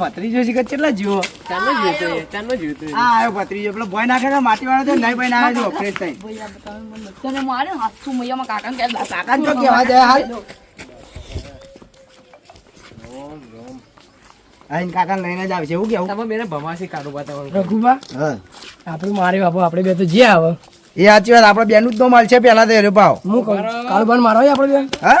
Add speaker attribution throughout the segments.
Speaker 1: ભત્રીજો છે કે કેટલા જીવો?
Speaker 2: ચાલો જીવતો ચાલો જીવતો એ.
Speaker 1: આ આવ્યો ભત્રીજો. પેલો ભોય નાખે ને માટી વાળો તો નહીં ભાઈ ના આવ્યો ફ્રેશ થઈ
Speaker 3: તને મારે હાથું મૈયામાં કાકાને કહે દા.
Speaker 1: કાકા તો કેવા જાય હાલ. આઈને કાકા લઈને જ આવશે એવું કેવું?
Speaker 2: તમે બેને ભમાસી કાઢું બતાવો
Speaker 4: રઘુબા
Speaker 1: હા.
Speaker 4: આપણે મારે બાપુ આપણે બે તો જે આવે.
Speaker 1: એ સાચી વાત આપણે બેનું જ તો મળશે પહેલા તો ભાવ
Speaker 4: હું કાળુબાન મારો આપણે બે
Speaker 1: હા?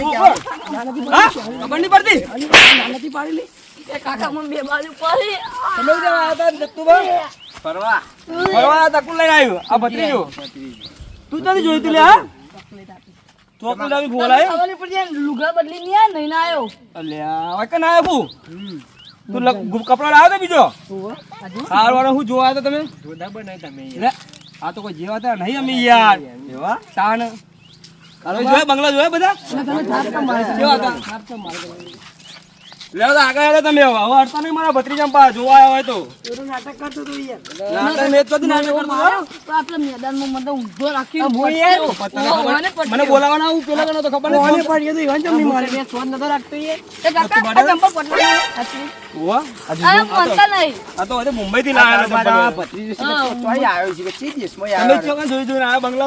Speaker 1: નહીં
Speaker 3: આલું.
Speaker 1: નાનાથી પાડી કેવું?
Speaker 3: એ કાકા મને બે બાજુ પડી. તને ખબર નહીં પડી જાય ને લુગડા બદલી નહીં આયા, નહીં ના આયો.
Speaker 5: કપડા લાવ્યો બીજો હાર વાળો હું જોવા આવ્યો તમે
Speaker 2: તમે
Speaker 5: આ તો કોઈ જેવા નહીં અમે યાર એવા તમે જોયા બંગલા જોયા બધા? કેવા હતા? લે આગળ તમે હવે. અડતા નહીં મારા ભત્રીજા પા જોવા આવ્યા હોય તો. નાટક મેં તો જ નાટક કરતો હતો.
Speaker 3: માર્યો તો આપણે મેદાનમાં મને ઊભો રાખી
Speaker 5: પતંગ
Speaker 3: મને
Speaker 5: મને બોલાવાના આવું પેલા ગણો તો ખબર
Speaker 4: કોને
Speaker 5: નથી.
Speaker 4: પડી ગયું ઈવન ચમની મારે.
Speaker 2: બે સ્વાદ નતો રાખતો એ.
Speaker 3: એ કાકા આ ચંપલ પટલી નહીં. આ મનતા નહીં.
Speaker 5: આ તો હજુ મુંબઈ થી લાયા
Speaker 1: મારા ભત્રીજો છે ને તો આવ્યો છે કે ચી દેશમાં
Speaker 5: તમે? ચોકન જોઈ જોઈને કીધું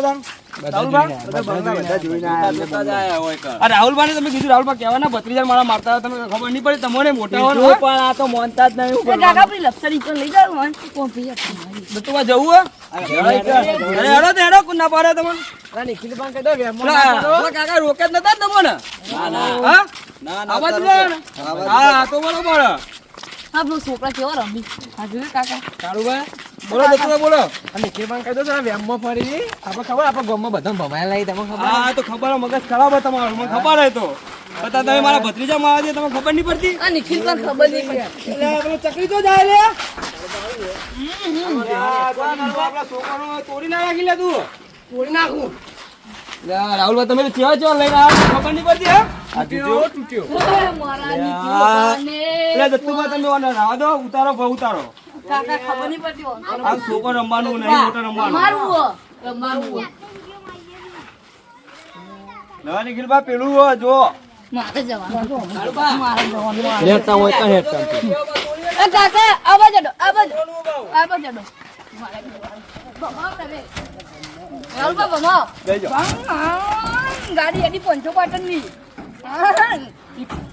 Speaker 5: રાહુલભાઈ કહેવાના ભત્રીજા મારા મારતા તમે તમને ખબર નહીં પડી તમારે મોટા હોય
Speaker 2: પણ આ તો મોનતા જ નહીં
Speaker 3: એ કાકા પેલી લપસરી તો લઈ જાવ મને? કોફી આપી.
Speaker 5: દત્તુભા જવું હે. અરે હેડો તો હેડો કુના ના પાડે તમને.
Speaker 2: ના નિખિલ બાંકે દો ના પાડો.
Speaker 5: પેલા કાકા રોકે જ નતા ને ના હા? ના ના લે ને. હા તો બરોબર.
Speaker 3: હા પેલો છોકરા કેવો રમી? હા જોયું કાકા?
Speaker 5: કાળુભાઈ બોલો દત્તુભાઈ બોલો.
Speaker 2: અને કે પણ કહી દો જરા વેમમાં ફરી આપણે ખબર આપણે ગામમાં બધા ભમાયેલા છે, તમને ખબર
Speaker 5: હા તો ખબર મગજ ખરાબ તમારું મને ખબર હે તો. બતા તમે મારા ભત્રીજા માં આજે તમને ખબર નહીં પડતી?
Speaker 3: આ નિખિલ પણ ખબર નહીં પડતી.
Speaker 5: એટલે આપણે ચકરી તો જાય લે. આપણા છોકરાનો તોડી ના રાખી લે તું.
Speaker 4: તોડી નાખું.
Speaker 5: રાહુલ તમે ચેવા ચેવા લઈને આવ્યા ખબર નહીં પડતી હા?
Speaker 2: તૂટ્યો
Speaker 5: દત્તુભાઈ તમે ઓને રાહ દો ઉતારો ભાવ ઉતારો.
Speaker 3: કાકા ખબર નહીં પડતી
Speaker 5: આ છોકરો રમવાનું નહીં મોટો રમવાનું
Speaker 3: મારું હો. મારું હો.
Speaker 5: નવા પેલું હો, જો
Speaker 3: મારે જવાનું મારે જવાનું
Speaker 2: લેતા હોય તો હેઠ
Speaker 3: એ કાકા આવા જડો આવા જડો આવા જડો મારે જવાનું. તમે. રાહુલભાઈ ભમાવ.
Speaker 5: બેજો.
Speaker 3: ગાડી એની પંચો પાટણની
Speaker 5: નિખિલભાઈ,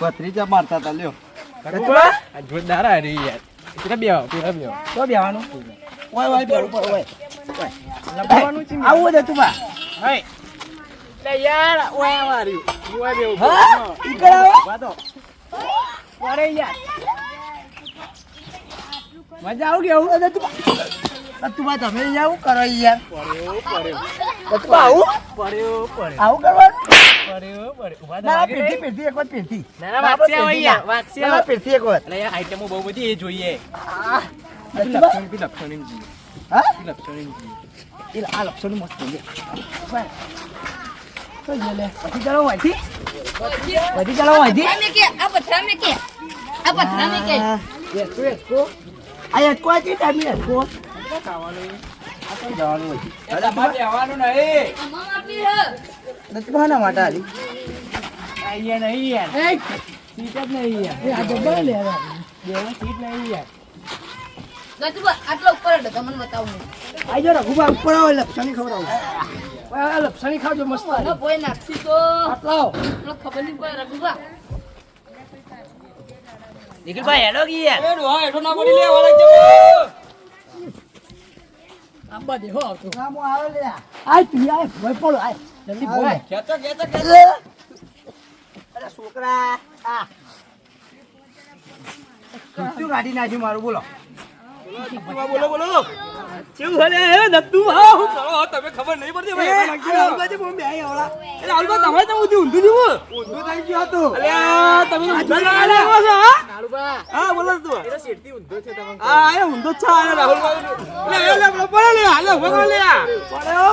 Speaker 1: ભત્રીજા મારતા હતા લ્યો.
Speaker 2: આ? જોરદાર આ રહી યાર. પેલા બે આવો, પેલા બે આવો.
Speaker 1: તો બેવાનું ઓય ઓય બેહું પર ઓય.
Speaker 2: લખવાનું છે
Speaker 1: આવું જ હતું બા.
Speaker 2: લે યાર ઓય આ ઓય બે
Speaker 1: હા? ઈકડ આવો.
Speaker 2: વાતો.
Speaker 4: અરે યાર.
Speaker 1: મજા આવું કેવું અરે તું તું બા તમે આવું કરો યાર.
Speaker 2: પડ્યો, પડ્યો.
Speaker 1: તું આવું?
Speaker 2: પડ્યો, પડ્યો.
Speaker 1: આવું કરવાનું?
Speaker 2: ઊભા
Speaker 1: ના
Speaker 2: વાગી
Speaker 1: પેઢી એક વાર પેટી
Speaker 2: ના, ના, યાર, વાગશે
Speaker 1: ના
Speaker 2: હવે.
Speaker 1: એક વાર
Speaker 2: લે આઈટમો બહુ બધી એ જોઈએ. લક્ષણ પી લક્ષણ એમ જી
Speaker 1: હા?
Speaker 2: લક્ષણ એમ જી
Speaker 1: એ આ લક્ષણ મસ્ત છે. તો જલે પછી ચાલો વાંચી પછી ચાલો વાંચી
Speaker 3: મે કે આ પથરા મે કે આ પથરા મે કે
Speaker 1: એસકો એસકો આ એસકો આ કે ટાઈમ એસકો આ તો જવાનું હોય.
Speaker 5: અરે બાપ જવાનું નહીં.
Speaker 3: અમામ આપી હે.
Speaker 1: બહાના માટે આલી
Speaker 2: અહીંયા નહીં યાર.
Speaker 4: એ
Speaker 2: સીટ જ નહીં યાર.
Speaker 4: એ આ જબર લે.
Speaker 2: બેવું સીટ નહીં યાર.
Speaker 3: ગજબા આટલા ઉપર હતો તમને બતાવું
Speaker 1: આઈ જાઓ રઘુબા ઉપર આવો લપસાની ખવડાવું આ લપસાની ખાવજો મસ્ત
Speaker 3: ભોય નાખશી તો
Speaker 1: આટલા આવો.
Speaker 3: ખબર નહીં પડે રઘુબા
Speaker 2: નિખિલભાઈ હેડો કે યાર
Speaker 5: એ ડોહા હેઠો ના પડી લે વળગ જવો
Speaker 1: આંબા દેહો આવતો આય પી આય ભોય પડો આય જલ્દી ભોય
Speaker 5: ખેંચો ખેંચો ખેંચો.
Speaker 1: અરે. છોકરા આ. શું કાઢી નાખ્યું મારું બોલો.
Speaker 5: બોલો બોલો. કેવું હલે? હે દત્તુ હા હું કરો? તમે ખબર નહીં પડતી ભાઈ એમાં નાખજો.
Speaker 1: બાજુ બોમ્બે આઈ આવડા
Speaker 5: એટલે આલબા તમે તો ઊંધું ઊંધું જેવું
Speaker 1: ઊંધું થઈ ગયો તો
Speaker 5: અલ્યા તમે ઊંધા ના લાવો છો હા? હા બોલો તું હા એ ઊંધો છે આ રાહુલભાઈ. લે લે લે બોલો બોલો લે. હાલો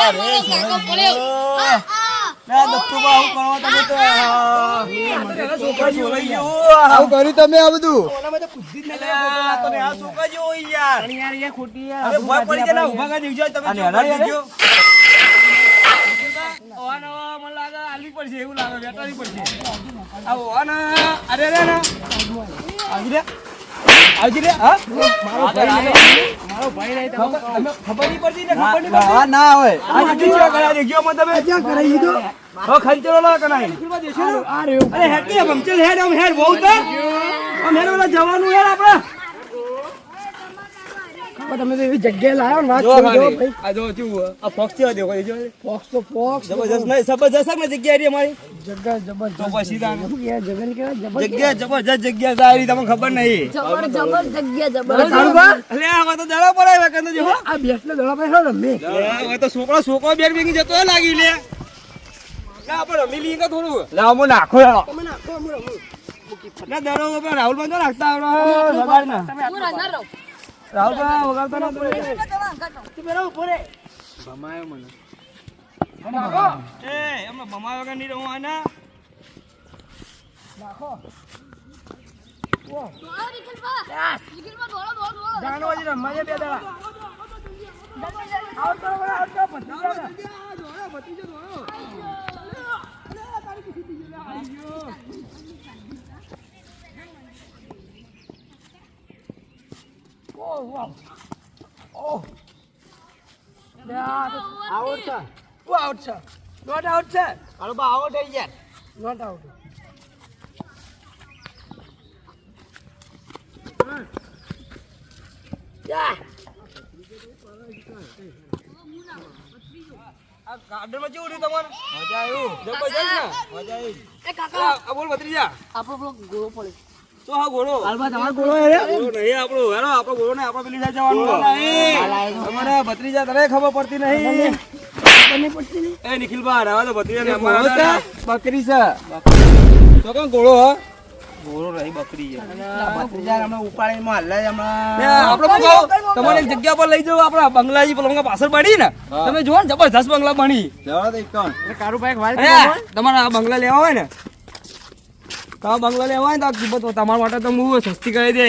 Speaker 5: અરે ખાલી બાર લાખ રૂપિયાનો યાચકો તમને ખબર હોય પેલા તમે બેસતા નહીં આવો છો ને
Speaker 1: જો ખાલી ઓછી ઊંધી આવવાનું
Speaker 5: તમે બધા? તારી જો હો સીધા અરે બહુ આમાં બધા બહુ બહુ એ થવા ખબર પડે
Speaker 1: હાલ બોલો ભોડી છૂટવાનું
Speaker 5: હા? અહીં થવા અહીં થવા જબર હેઠા પડીએ છીએ અમે તો તમે જોયા બરાબર તમે આટલું કર્યું
Speaker 1: આવું કર્યું તમે? આ બધું
Speaker 5: ના હોય
Speaker 1: ક્યાં કરાઈ દીધો
Speaker 5: ખંચરો લો કનાઈ અરે હેડ કે ચલ હેડ હમ હેડ બહુ તો. હમ હેડ ઓલા જવાનું યાર આપણે.
Speaker 1: પણ તમે તો એવી જગ્યાએ લાવ્યો ને વાત
Speaker 5: જો
Speaker 1: કરી ભાઈ
Speaker 5: આ જો શું આ ફોક્સ છે દેખો એ જો.
Speaker 1: ફોક્સ તો ફોક્સ
Speaker 5: જબરજસ્ત નહીં જબરજસ્ત ને જગ્યા રહી અમારી?
Speaker 1: જગ્યા જબરજસ્ત
Speaker 5: તો પછી
Speaker 1: જગન જબર
Speaker 5: જગ્યા જબરજસ્ત જગ્યા સારી તમને ખબર નહીં.
Speaker 3: જબર જબર જગ્યા
Speaker 1: જબરજસ્ત
Speaker 5: અલે આ તો દડો પડાય વે કંદો જો
Speaker 1: આ બેસને દડા પાસે હો રમે.
Speaker 5: હવે તો છોકરો છોકરો બેર બેગી જતો લાગી લે. ના પણ રમી લઈએ થોડું? લે અમો નાખો
Speaker 1: તમે નાખો અમે રમું.
Speaker 5: ના દડો રાહુલ ભાઈ તો નાખતા આવડો સગાડ ના
Speaker 3: હું રાજા રહું
Speaker 5: રાહુલ ભાઈ વગાડતા ના પડે.
Speaker 1: તું પેલા ઊભો રે.
Speaker 5: એ અમે બમા વગર નહીં રહું આના.
Speaker 1: નાખો. રમવા બે દડા. આઉટ કરો આઉટ કરો. ઓહ, વાહ. ઓહ. તો આઉટ છે ઓ આઉટ છે નોટ આઉટ છે
Speaker 2: કાળુબા આવો થઈ યાર
Speaker 1: નોટ આઉટ
Speaker 5: ગાર્ડનમાં કેવું રહ્યું તમારે
Speaker 2: મજા આવ્યું મજા આવી
Speaker 3: કાકા
Speaker 5: બોલ ભત્રીજા
Speaker 3: આપણો પેલો ગોળો પડે
Speaker 5: તો હા ઘોડો
Speaker 1: હાલમાં તમારો ગોળો હે
Speaker 5: નહીં આપણો હેરો આપણો ઘોડો નહીં આપણે પેલી જવાનું નહીં. તમારે ભત્રીજા તને ખબર પડતી નહીં.
Speaker 1: બંને પડતી નહીં?
Speaker 5: એ નિખિલભાઈ રહેવા દો ભત્રીજાને અમારા
Speaker 2: બકરી છે.
Speaker 5: તો કોણ ઘોડો હ? ઘોડો નહીં બકરી છે.
Speaker 2: ભત્રીજા હમણાં ઉપાડીને માં હલાય હમણાં.
Speaker 5: આપણે શું કહું? એક જગ્યા પર લઈ જાઓ આપણા બંગલાજી પેલા પાછળ પડી ને. તમે જુઓ ને જબરજસ્ત બંગલા બની.
Speaker 2: જવા દે કોણ
Speaker 1: કારુભાઈ એક
Speaker 5: તમારે આ બંગલા લેવા હોય ને તો બંગલો લેવા ને તો કિંમત તમારા માટે તો હું સસ્તી કરી દે.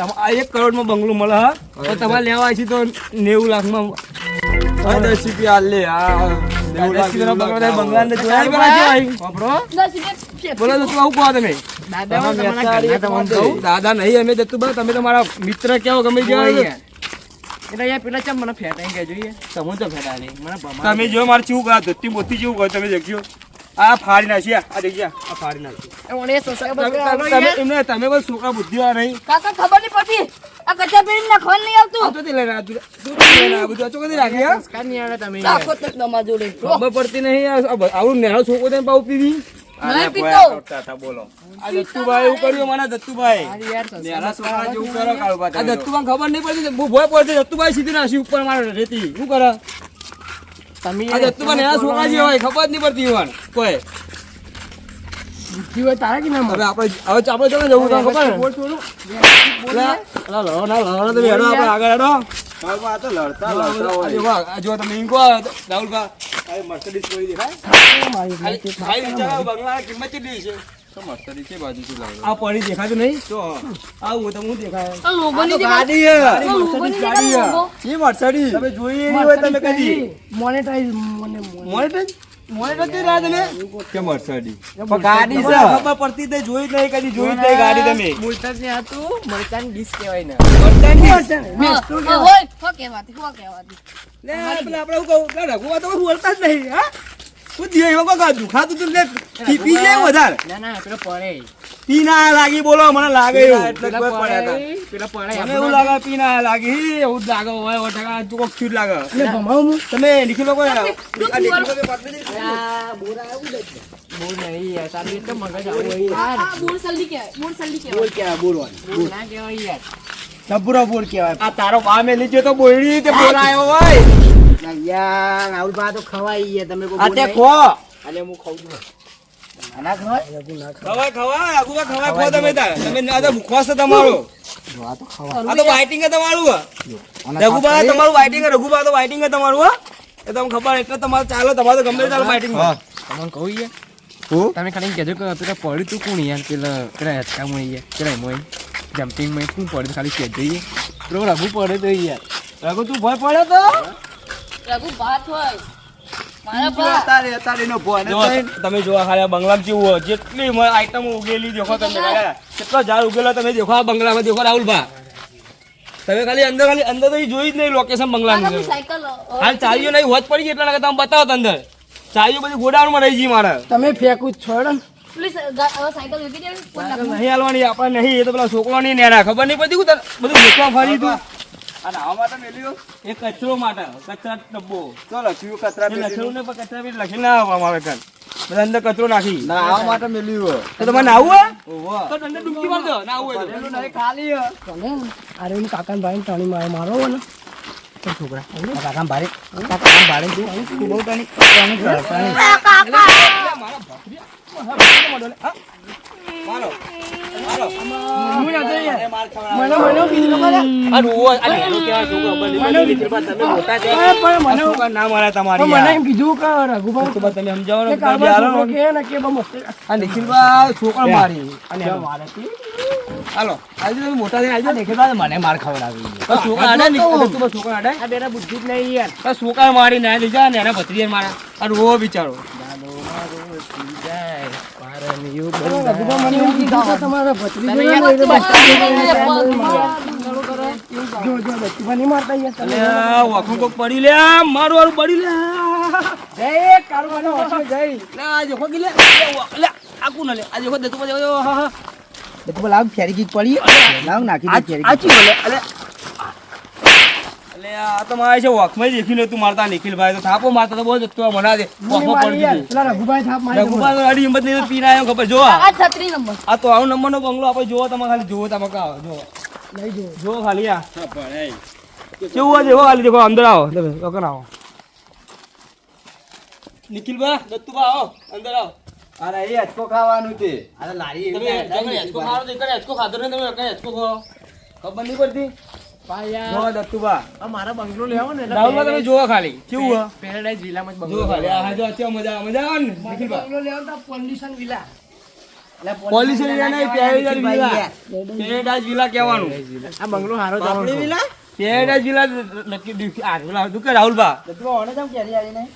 Speaker 5: આ એક કરોડમાં બંગલો મળે હા? તો તમારે લેવા છે તો નેવું લાખમાં
Speaker 2: દસ રૂપિયા હાલ લે આ
Speaker 5: દસ કિલોનો બંગલો થાય, બંગલા અંદર જોયા નહીં પેલા જેવા? વાપરો.
Speaker 3: દસ રૂપિયા
Speaker 5: બોલો આવું કહો તમે?
Speaker 1: દાદા
Speaker 5: નહીં અમે દત્તુભાઈ તમે તો મારા મિત્ર કેવો ગમે જેવા
Speaker 1: એટલે યાર પેલા ચમ મને ફેટાઈ ગયા જોઈએ?
Speaker 5: તમે તો ફેરા નહીં. મને તમે જો મારે ચેવું કહો ધોતી બોતી જેવું કહો તમે દેખજો. આ ફાડી નાખી આ દેખજો આ ફાડી નાખી.
Speaker 1: ઓણે સબસ્ક્રાઇબર
Speaker 5: તમે તમે- એમને તમે કોઈ છોકરા બુદ્ધિવાળા નહીં.
Speaker 3: કાકા ખબર નહીં પડતી. આ કચા નહીં આવતું.
Speaker 5: લઈને તું- તું લઈને રાખી હા?
Speaker 1: આવે તમે.
Speaker 3: રાખો તક તમારા જોડે.
Speaker 5: ખબર પડતી નહીં આ- આ બ- આવું નેહો છોકરો તેને પાઉં પીવી?
Speaker 3: નહીં પીતો.
Speaker 5: આ દત્તુભાઈ એવું કર્યું મને દત્તુભાઈ.
Speaker 1: યાર
Speaker 2: છોકરા જેવું કરો કાળુબા
Speaker 5: આ દત્તુભાઈ ખબર નહીં પડતી ભોય પડતી દત્તુભાઈ સીધી નાસી ઉપર મારે રેતી શું કરે?
Speaker 1: તમે
Speaker 5: આ દત્તુભાઈ નેહા છોકરા જે હોય ખબર નહીં પડતી ઈવન કોઈ
Speaker 1: જીવ તારા કે ના
Speaker 5: હવે આપણે હવે આપણે ચાલો જવું તમને ખબર ને
Speaker 1: બોલ થોડું
Speaker 5: લા- લા ના લડો તમે હેડો આપણે આગળ હેડો
Speaker 6: આ તો લડતા લડતા હોય
Speaker 5: જો તમે ઈંકો રાહુલભા આ મર્સિડીઝ કોઈ દેખાય ખાલી વિચારો બંગલાની કિંમત કેટલી છે
Speaker 6: તો મસ્તરી છે બાજુથી લાવ્યો.
Speaker 5: આ પડી દેખાતું નહીં?
Speaker 6: તો
Speaker 5: આ હું તમને દેખાય?
Speaker 3: આ લોગો
Speaker 6: ગાડી હે.
Speaker 3: આ લોગો
Speaker 6: ગાડી હે. Logo Mercedes.
Speaker 5: તમે જોઈ નહીં હોય તમે કદી?
Speaker 4: મોનેટાઈઝ મને
Speaker 5: મોનિટર મોનિટર તે રહ્યા
Speaker 6: કે મર્સિડીઝ.
Speaker 5: પણ ગાડી છે. ખબર પડતી જોઈ જ નહીં કદી જોઈ જ નહીં ગાડી તમે.
Speaker 2: બોલતા જ નહીં હતું. મરચાની ડીશ કહેવાય ને.
Speaker 3: શું હોય. હો કહેવાતી હો કહેવાતી
Speaker 5: લે પેલા આપણે હું કહું? રઘુવા તો બોલતા જ નહીં હા? થયું એમાં કોઈ દુખાતું તું લે પી પી જાય વધારે.
Speaker 2: ના ના પેલો પડે.
Speaker 5: પી ના લાગી બોલો મને લાગે એવું.
Speaker 6: એટલે કોઈ
Speaker 2: પડે પેલો પડે
Speaker 5: મને એવું લાગે પી ના લાગી. એવું લાગે હોય હોય ટકા તું કોક cute લાગે.
Speaker 4: એટલે ભમાવું હું?
Speaker 5: તમે નીકળી લોકો આ લોકો પકડી દે.
Speaker 2: બોર નહીં યાર તારી તો મગજ આવું હોય યાર.
Speaker 3: આ બોર સલ્લી કે બોર સલ્લી કે
Speaker 4: બોલ કે બોલવાનું
Speaker 2: બોર ના કેવાય યાર.
Speaker 4: સબુરો બોર કેવાય
Speaker 5: આ તારો બા મે ગયો તો બોયડી તે બોલાયો હોય.
Speaker 4: ના યાર રાહુલ બા તો ખવાઈ ગયા તમે કોઈ
Speaker 5: આ
Speaker 4: બોલ
Speaker 5: તે
Speaker 4: નહીં.
Speaker 5: ખો.
Speaker 2: અને હું ખાઉં છું.
Speaker 4: ના ખવાય
Speaker 5: ખવાય ખવાય આગુવા ખવાય ખો તમે તાર. તમે આ તો મુખવાસ છે તમારો.
Speaker 4: ખવાય તો ખવાય.
Speaker 5: આ તો વાઇટિંગ તમારું રઘુબા તમારું વાઇટિંગ રઘુબા તો વાઇટિંગ તમારું હો. એ તમને ખબર એટલે તમારે ચાલો તમારે તો ગમે ચાલો વાઇટિંગ
Speaker 2: તમને કહું યાર? તમે ખાલી કહેજો કે પેલા પડ્યું તું કોણ યાર? પેલા પેલા હેચકા યાર પેલા એમાં જમ્પિંગમાં શું પડ્યું ખાલી કહેજો યાર. પેલો રઘુ પડે તો યાર.
Speaker 5: રઘુ તું ભય પડે તો?
Speaker 3: રઘુ ભાત હોય. મારા ભા
Speaker 6: અત્યારે અત્યારે એનો ભોય ને
Speaker 5: જો તમે જોવા ખાલી બંગલા બંગલામાં કેવું હોય જેટલી આઈટમ ઉગેલી દેખો તમે કેટલો ઝાડ ઉગેલો તમે દેખો આ બંગલામાં દેખો રાહુલભા તમે ખાલી અંદર ખાલી અંદર તો જોઈ જ નહીં લોકેશન બંગલાની હાલ ચાવીઓ નહીં હોત પડી એટલા લાગે તમે બતાવો અંદર. બધું બધી ગોડાઉનમાં રહી ગઈ મારે.
Speaker 4: તમે ફેંકું છોડ છો?
Speaker 5: નહીં હાલવાની આપણે નહીં એ તો પેલા છોકરો નહીં નેના ખબર નહીં પડતી બધું વેચવા ફરી તું
Speaker 6: આ નાવા માટે મેલ્યો?
Speaker 5: એ કચરો માટે કચરા ડબ્બો.
Speaker 6: તો લખ્યું કચરા પેટીનું.
Speaker 5: ને પણ કચરા પેટી લખી ના આવવા મારે ઘર બધા અંદર કચરો નાખી.
Speaker 6: ના નાવા માટે મેલ્યું
Speaker 5: તો તમારે નાવું હોય?
Speaker 6: ઓહો.
Speaker 5: તો અંદર ડૂબકી મારજો ના આવું હોય તો.
Speaker 4: તમે અરે હું કાકા ભાઈ ટણી મારો મારો ને. છોકરા? કાકા ભારે કાકા ભારે તું તું બહુ ટણી ટણી કર, ટણી.
Speaker 5: મારો મારે છોકરો
Speaker 4: નહીં યાર
Speaker 5: છોકરા મારી ના લીધા ને એના ભત્રીએ મારા. આ બિચારો પડી લે મારું વાળું પડી લે
Speaker 4: જય કારવાનો હશે જય
Speaker 5: લે લે લે આ કોણ લે. આ જોખો તું પછી હા
Speaker 4: ફેરી ગીત પડી લાવ નાખી દે
Speaker 5: અલે આ તો મારે છે વખમાં દેખી તું મારતા નિખિલભાઈ તો થાપો મારતા તો બહુ જતો મના દે વખમાં પડી દીધી
Speaker 4: પેલા રઘુભાઈ થાપ મારી
Speaker 5: રઘુભાઈ અડી હિંમત નહીં પીને આવ્યો ખબર જો આ.
Speaker 3: આ છત્રી નંબર.
Speaker 5: આ તો આવું નંબરનો બંગલો આપણે જોવો તમે ખાલી જોવો તમે કા જો.
Speaker 4: લઈ જો
Speaker 5: જો ખાલી આ. કેવું હોય દેખો ખાલી દેખો અંદર આવો તમે વગર આવો. નિખિલભા દત્તુભા આવો અંદર આવો.
Speaker 6: અરે એ અચકો ખાવાનું તે
Speaker 5: તમે તમે હેચકો ખાવાનો ખાધો ને તમે હેચકો ખબર નહીં પડતી? જો દત્તુભા
Speaker 2: મારા બંગલો લેવો ને
Speaker 5: રાહુલભા તમે જોવો ખાલી. કેવું હોય
Speaker 2: પેરાડાઈઝ વિલામાં જ
Speaker 5: જો ખાલી. આ જો અત્યારે મજા આવે. મજા આવે ને?
Speaker 4: બંગલો લેવો તો પોલ્યુશન વિલા.
Speaker 5: પોલીસ એરિયા નહીં પેરેડાઈઝ વિલા. પેરેડાઈઝ વિલા કહેવાનું.
Speaker 2: આ બંગલો હારો
Speaker 5: આપણી વિલા? પેરેડાઈઝ વિલા નક્કી દીધી. આ વિલા હતું કે રાહુલભા
Speaker 4: ઓને જામ કેરી આવી નહીં?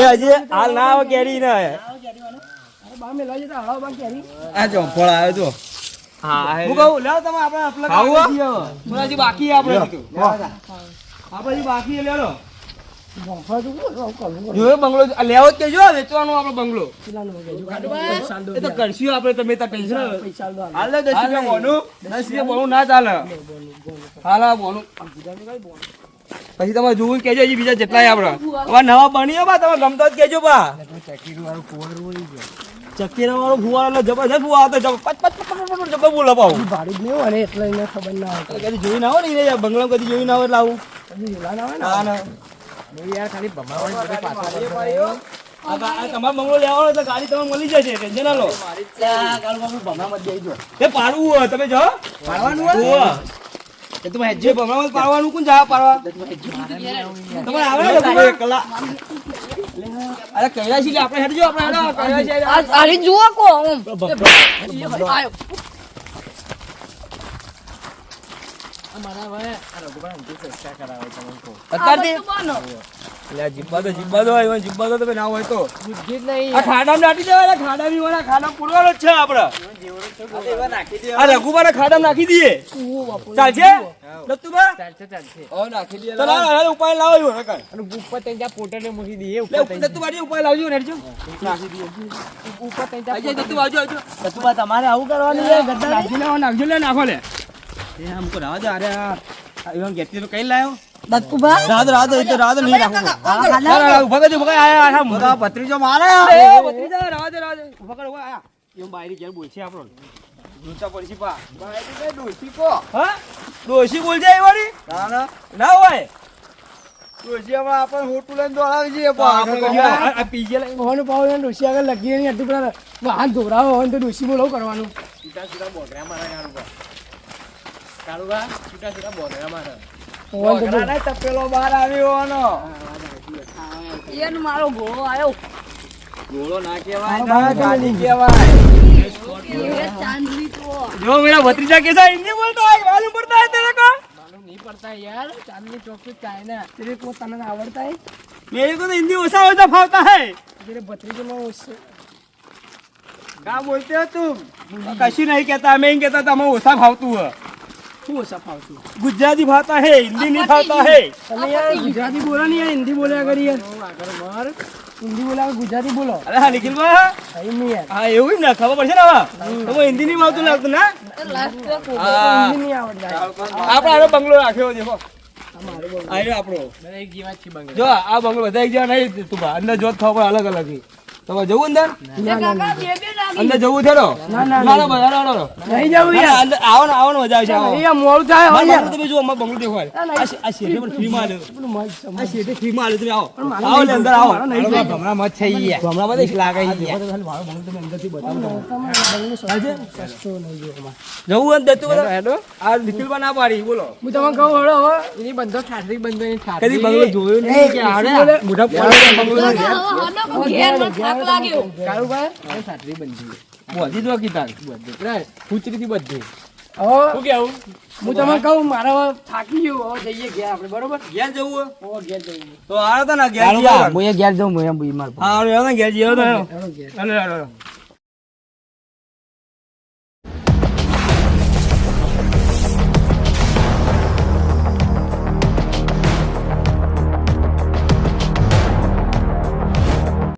Speaker 5: એ હજી હાલ ના આવે કેરી ના આવે.
Speaker 4: અરે બા મે જતા હળો બા કેરી.
Speaker 6: આ જો ફળ આવ્યો જો.
Speaker 5: હું કહું લાવ તમે આપણે હજી બાકી આપણે. આપણે બંગલો. લેવો જ કેજો વેચવાનો આપણો બંગલો. એ તો કરશું આપણે તમે ત્યાં ટેન્શન હાલ. દસ રૂપિયા બોનું. દસ રૂપિયા બોનું ના ચાલે. હાલ બોનું. પછી તમે જોવું કેજો હજી બીજા જેટલાય આપણે. હવે નવા બન્યો બા તમે ગમતો જ કેજો બા. ચકીરા વાળો ફુવારો એટલે જબરજસ્ત ફુવા હતો. જબ- પચ પચ પચ જબર બોલે પાવ
Speaker 4: ભાડું જ નહીં હોય એટલે એને ખબર ના હોય.
Speaker 5: કદી જોઈ ના હોય ને બંગલો બંગલા કદી જોઈ ના હોય એટલે આવું.
Speaker 4: કદી ઝૂલા ના હોય ને?
Speaker 5: ના
Speaker 2: યાર ખાલી ભમાવાની પાછળ
Speaker 5: તમારો બંગલો લેવાનો એટલે ગાડી તમને મળી જશે ટેન્શન ના લો. પાડવું હોય તમે જો પાડવાનું હોય? જે ભમરામાં પાડવાનું કોણ જા પાડવા? તમારે આવે ને લગભગ એક અરે કૈલાસી લે આપણે હેડજો આપણે હેડો કૈલાસી
Speaker 3: આ તારી જુઓ કો આમ આયો.
Speaker 5: અત્યારથી
Speaker 3: બનો.
Speaker 5: લે જીબ્બા તો જીબ્બા તો હોય જીબ્બા તો તમે ના હોય તો. આ ખાડામાં દાટી દેવાય વાળા ખાડા પૂરવાનો છે આપણે આ રઘુબાને ખાડામાં નાખી દઈએ. ચાલશે?
Speaker 1: ઓ નાખી
Speaker 5: ઉપાય લાવો
Speaker 2: ઉપર ત્યાં મૂકી દઈએ
Speaker 5: ઉપાય લાવજો ને હેડજો.
Speaker 2: ઉપર ત્યાં
Speaker 5: આવજો, આવજો.
Speaker 7: તમારે આવું કરવાનું છે ગદ્દારી?
Speaker 5: નાખી લેવો, નાખજો, લે, નાખો લે. એ આમ કો રાવા દે, અરે આ- તો કઈ લાયો?
Speaker 7: દત્તુભા?
Speaker 5: રાવા દે, એ તો રાવા નહીં રાખવું.
Speaker 7: હા,
Speaker 5: હા, હા, ઊભા કરજો, ઊભા આયા, આયા, આમ.
Speaker 1: ભત્રીજો મારે
Speaker 5: એ, ભત્રીજા, રાવા દે, ઊભા કર, ઊભા, આયા. ઈવન બાયરી ઘેર બોલશે આપણો. ઊંચા પડશે પા.
Speaker 1: ડોસી કો
Speaker 5: હા? ડોશી બોલજે એ વાળી?
Speaker 1: ના ના
Speaker 5: ના હોય.
Speaker 1: ડોસી આપણે હોટું લઈને દોડાવી જઈએ
Speaker 5: આપણે
Speaker 1: પણ
Speaker 5: કહીએ, આ- આ પીજે લઈને
Speaker 4: મોહન પાવ ને ડોસી આગળ લગી નહીં હતું પેલા વાહન ધોરાવો હોય તો ડોસી બોલો કરવાનું
Speaker 2: છૂટા છૂટા બોગરા મારા કાળુબા કાળુબા છૂટા છૂટા બોગરા મારા
Speaker 4: મોહન તો બોલ.
Speaker 1: નહીં તપેલો બહાર આવ્યો આનો
Speaker 3: એનો મારો ઘોડો આયો
Speaker 1: ગોળો ના કહેવાય ના ગાડી કહેવાય
Speaker 3: એ ચાંદલી તો
Speaker 5: જો મેરા ભત્રીજા कैसा हिंदी बोलता है मालूम पड़ता है तेरे को
Speaker 2: માલુમ નહીં પડતા યાર ચાંદની ચોક તો ચાઇના
Speaker 4: તેરે પોતાને આવડતા હે
Speaker 5: मेरे को तो हिंदी ओसा ओसा फावता है
Speaker 4: તેરે ભત્રીજાનો
Speaker 5: क्या बोलते हो तुम कशी नहीं कहता मैं ही कहता था हमें ओसा फावतू है ગુજરાતી ભાતા હે હિન્દી નહીં
Speaker 4: ભાતા હે. ગુજરાતી બોલો ને યાર હિન્દી બોલ્યા કરી યાર. માર. હિન્દી બોલાવે ગુજરાતી બોલો.
Speaker 5: અરે
Speaker 4: હા નિખિલ ભાઈ.
Speaker 5: હા એવું એમ ના ખબર પડશે ને હવે. તમે હિન્દી નહીં આવતું લાગતું ના
Speaker 4: હિન્દી નહીં આવડે
Speaker 5: આપણે આનો બંગલો રાખ્યો છે આપણો.
Speaker 2: જો
Speaker 5: આ બંગલો બધા એક જેવા નહીં તું અંદર જોત થવા અલગ અલગ છે તમે જવું અંદર?
Speaker 3: કાકા બે બે લાગી
Speaker 5: અંદર જવું છે નો
Speaker 4: ના, ના.
Speaker 5: ના. ના ના, ના, ના.
Speaker 4: નહીં જવું
Speaker 5: ના, આવો ને આવો ને મજા આવશે
Speaker 4: મોડું થાય
Speaker 5: મારા બંગલો તમે જુઓ, અમારો બંગલો દેખો આ શેઠે પણ ફ્રીમાં આલ્યો. આ શેઠે ફ્રીમાં આલ્યો, તમે આવો. આવો લે, અંદર આવો.
Speaker 1: હમણાં મત થઈ ગયા
Speaker 5: ગામડામાં તો લાગે છે.
Speaker 4: સસ્તો નહીં જો અમાર.
Speaker 5: જવું અંદર તું બધા? આ નિખિલબા ના પાડી બોલો.
Speaker 4: હું તમને કહું હળો હવે
Speaker 2: એની બંધો ઠાઠરી બંધો એની ઠાઠરી
Speaker 5: બંગલો જોયું નહીં કે આડે મોઢા બંગલો
Speaker 3: ઘેરમાં થાક લાગ્યો.
Speaker 2: કાળુબા એને ઠાઠરી બંધી
Speaker 5: બોધી જો કીધા.
Speaker 2: ખૂચરીથી બધી.
Speaker 4: હવે
Speaker 2: શું કેવું
Speaker 4: હું તમને કહું મારા થાકી ગયું. હવે જઈએ ગયા આપણે બરોબર?
Speaker 5: ઘેર જવું હોય?
Speaker 4: હવે ઘેર જવું
Speaker 5: તો આવો તો ને ઘેર.
Speaker 7: હું એ ઘેર જાઉં હું એમ બીમાર
Speaker 5: હા, ઘેર જઈએ,